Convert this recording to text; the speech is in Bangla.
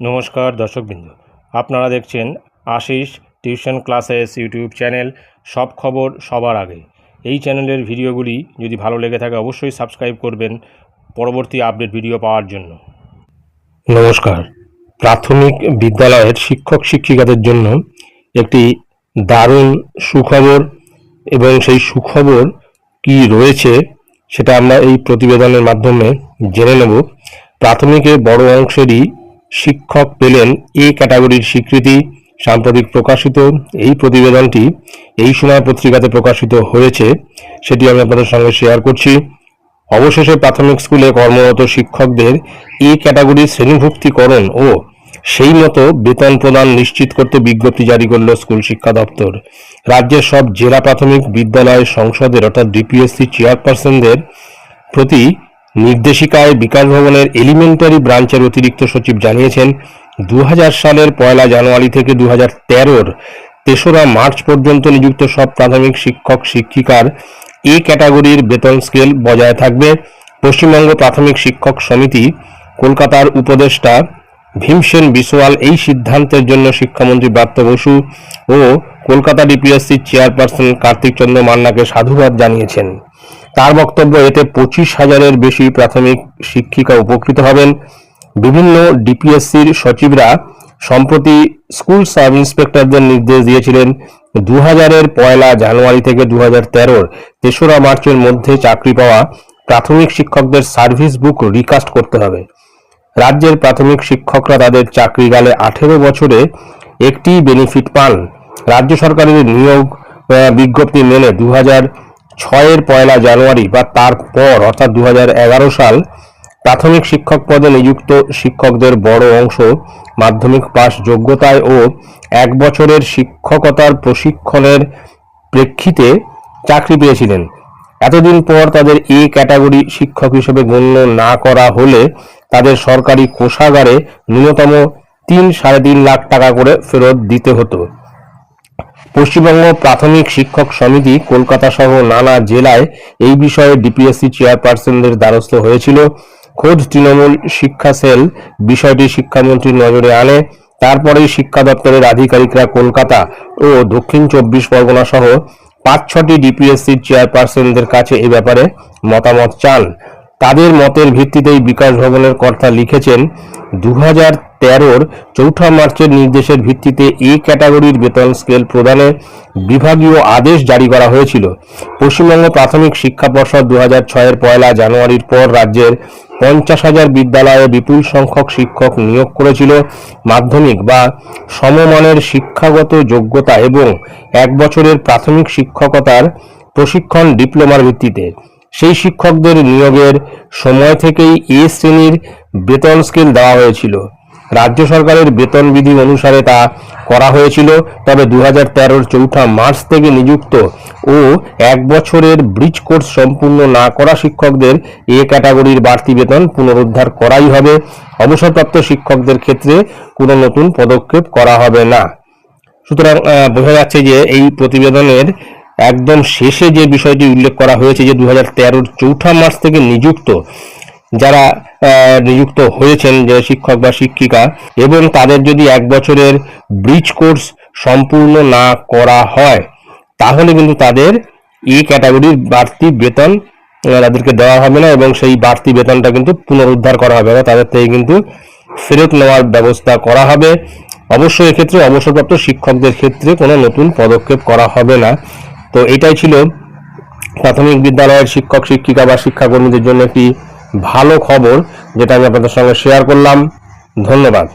নমস্কার দর্শকবৃন্দ। আপনারা দেখছেন Ashis tuition classes YouTube channel সব খবর সবার আগে। এই চ্যানেলের ভিডিওগুলি যদি ভালো লেগে থাকে অবশ্যই সাবস্ক্রাইব করবেন পরবর্তী আপডেট ভিডিও পাওয়ার জন্য। নমস্কার। প্রাথমিক বিদ্যালয়ের শিক্ষক শিক্ষিকাদের জন্য একটি দারুণ সুখবর এবং সেই সুখবর কি রয়েছে সেটা আমরা এই প্রতিবেদনের মাধ্যমে জেনে নেব। প্রাথমিকে বড় অংশেরই শিক্ষক পেলেন এ ক্যাটাগরির স্বীকৃতি। সাম্প্রতিক প্রকাশিত এই প্রতিবেদনটি এই সময় পত্রিকাতে প্রকাশিত হয়েছে, সেটি আমি আপনাদের সঙ্গে শেয়ার করছি। অবশেষে প্রাথমিক স্কুলে কর্মরত শিক্ষকদের এ ক্যাটাগরির শ্রেণীভুক্তিকরণ ও সেই মতো বেতন প্রদান নিশ্চিত করতে বিজ্ঞপ্তি জারি করল স্কুল শিক্ষা দপ্তর। রাজ্যের সব জেলা প্রাথমিক বিদ্যালয় সংসদের অর্থাৎ ডিপিএসসি চেয়ারপারসনদের প্রতি নির্দেশিকায় বিকাশ ভবনের এলিমেন্টারি ব্রাঞ্চের অতিরিক্ত সচিব জানিয়েছেন দু হাজার সালের পয়লা জানুয়ারি থেকে দু হাজার তেরোর তেসরা মার্চ পর্যন্ত নিযুক্ত সব প্রাথমিক শিক্ষক শিক্ষিকার এ ক্যাটাগরির বেতন স্কেল বজায় থাকবে। পশ্চিমবঙ্গ প্রাথমিক শিক্ষক সমিতি, কলকাতার উপদেষ্টা ভীমসেন বিসওয়াল এই সিদ্ধান্তের জন্য শিক্ষামন্ত্রী ব্রাত্য বসু ও কলকাতা ডিপিএসসির চেয়ারপারসন কার্তিক চন্দ্র মান্নাকে সাধুবাদ জানিয়েছেন। তার বক্তব্য এতে পঁচিশ হাজারের বেশি প্রাথমিক শিক্ষিকা উপকৃত হবেন। বিভিন্ন ডিপিএসসির সচিবরা সম্প্রতি স্কুল সাব ইন্সপেক্টরদের নির্দেশ দিয়েছিলেন দু হাজারের পয়লা জানুয়ারি থেকে দু হাজার তেরোর তেসরা মার্চের মধ্যে চাকরি পাওয়া প্রাথমিক শিক্ষকদের সার্ভিস বুক রিকাস্ট করতে হবে। রাজ্যের প্রাথমিক শিক্ষকরা তাদের চাকরিকালে আঠেরো বছরে একটি বেনিফিট পান। রাজ্য সরকারের নিয়োগ বিজ্ঞপ্তি মেনে দু হাজার ছয়ের পয়লা জানুয়ারি বা তারপর অর্থাৎ দু হাজার এগারো সাল, প্রাথমিক শিক্ষক পদে নিযুক্ত শিক্ষকদের বড় অংশ মাধ্যমিক পাশ যোগ্যতায় ও এক বছরের শিক্ষকতার প্রশিক্ষণের প্রেক্ষিতে চাকরি পেয়েছিলেন। এতদিন পর তাদের এ ক্যাটাগরি শিক্ষক হিসেবে গণ্য না করা হলে তাদের সরকারি কোষাগারে ন্যূনতম তিন সাড়ে তিন লাখ টাকা করে ফেরত দিতে হতো। পশ্চিমবঙ্গ প্রাথমিক শিক্ষক সমিতি কলকাতা সহ নানা জেলায় এই বিষয়ে ডিপিএসসি চেয়ারপারসনদের দ্বারস্থ হয়েছিল। খোদ তৃণমূল শিক্ষা সেল বিষয়টি শিক্ষামন্ত্রীর নজরে আনে। তারপরেই শিক্ষা দপ্তরের আধিকারিকরা কলকাতা ও দক্ষিণ চব্বিশ পরগনা সহ পাঁচ ছটি ডিপিএসসির চেয়ারপারসনদের কাছে এ ব্যাপারে মতামত চান। তাদের মতের ভিত্তিতেই বিকাশ ভবনের কর্তা লিখেছেন দু হাজার তেরোর চৌঠা মার্চের নির্দেশের ভিত্তিতে এ ক্যাটাগরির বেতন স্কেল প্রদানে বিভাগীয় আদেশ জারি করা হয়েছিল। পশ্চিমবঙ্গ প্রাথমিক শিক্ষা পর্ষদ দু হাজার ছয়ের পয়লা জানুয়ারির পর রাজ্যের পঞ্চাশ হাজার বিদ্যালয়ে বিপুল সংখ্যক শিক্ষক নিয়োগ করেছিল। মাধ্যমিক বা সমমানের শিক্ষাগত যোগ্যতা এবং এক বছরের প্রাথমিক শিক্ষকতার প্রশিক্ষণ ডিপ্লোমার ভিত্তিতে। সেই শিক্ষকদের নিয়োগের সময় থেকেই এ শ্রেণির বেতন স্কেল দেওয়া হয়েছিল। রাজ্য সরকারের বেতন বিধি অনুসারে তা করা হয়েছিল, তবে দু হাজার চৌঠা মার্চ থেকে নিযুক্ত ও এক বছরের ব্রিজ কোর্স সম্পূর্ণ না করা শিক্ষকদের এ ক্যাটাগরির বাড়তি বেতন পুনরুদ্ধার করাই হবে। অবসরপ্রাপ্ত শিক্ষকদের ক্ষেত্রে কোনো নতুন পদক্ষেপ করা হবে না। সুতরাং বোঝা যাচ্ছে যে এই প্রতিবেদনের একদম শেষে যে বিষয়টি উল্লেখ করা হয়েছে যে দু হাজার তেরোর চৌঠা মার্চ থেকে নিযুক্ত যারা নিযুক্ত হয়েছেন যে শিক্ষক বা শিক্ষিকা, এবং তাদের যদি এক বছরের ব্রিজ কোর্স সম্পূর্ণ না করা হয়, তাহলে কিন্তু তাদের এই ক্যাটাগরির বাড়তি বেতন তাদেরকে দেওয়া হবে না, এবং সেই বাড়তি বেতনটা কিন্তু পুনরুদ্ধার করা হবে তাদের থেকে কিন্তু ফেরত নেওয়ার ব্যবস্থা করা হবে। অবশ্যই এক্ষেত্রে অবসরপ্রাপ্ত শিক্ষকদের ক্ষেত্রে কোনো নতুন পদক্ষেপ করা হবে না। তো এটাই ছিল প্রাথমিক বিদ্যালয়ের শিক্ষক, শিক্ষিকা বা শিক্ষাকর্মীদের জন্য একটি ভালো খবর, যেটা আমি আপনাদের সঙ্গে শেয়ার করলাম। ধন্যবাদ।